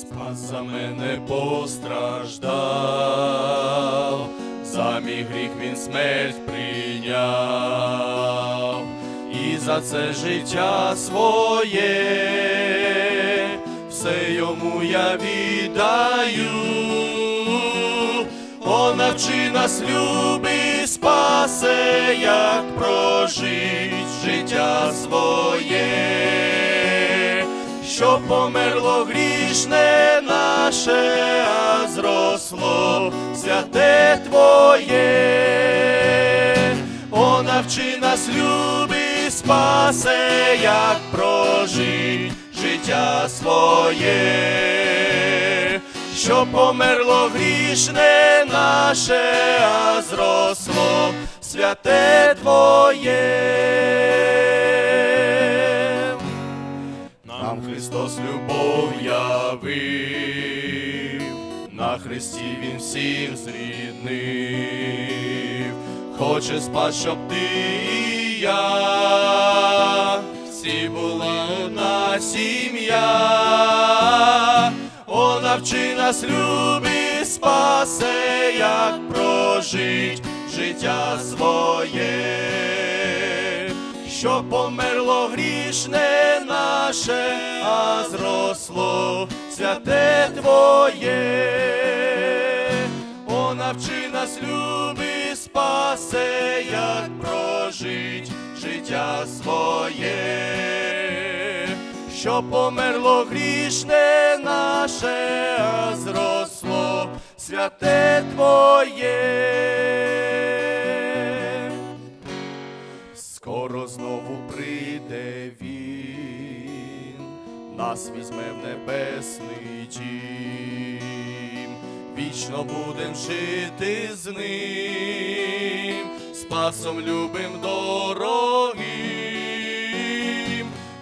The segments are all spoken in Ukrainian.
Спас за мене постраждав, за мій гріх він смерть прийняв, і за це життя своє, все йому я віддаю. Он навчи нас люби, спасе, як прожить життя своє, померло грішне наше, а зросло святе Твоє. О, навчи нас люби, спасе, як прожить життя своє що померло грішне наше, а зросло святе Твоє. Нам Христос любов явив, на Христі Він всіх зріднив, хоче спас, щоб ти і я, всі була одна сім'я. О, навчи нас люби, спасе, як прожить життя своє, що померло грішне наше, а зросло святе Твоє. О, навчи нас люби, спасе, як прожить життя своє що померло грішне наше, а зросло святе Твоє. Скоро знову прийде він, нас візьме в небесний дім, вічно будем жити з ним, спасом любим дорогим.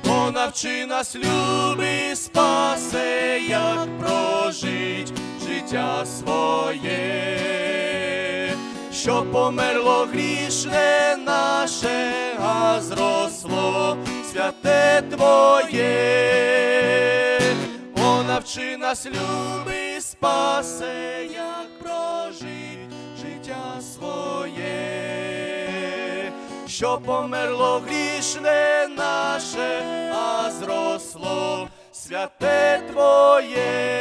О, навчи нас, люби, спасе, як прожить життя своє, що померло грішне наше, а зросло святе Твоє. О, навчи нас, люби, спасе, як прожить життя своє що померло грішне наше, а зросло святе Твоє.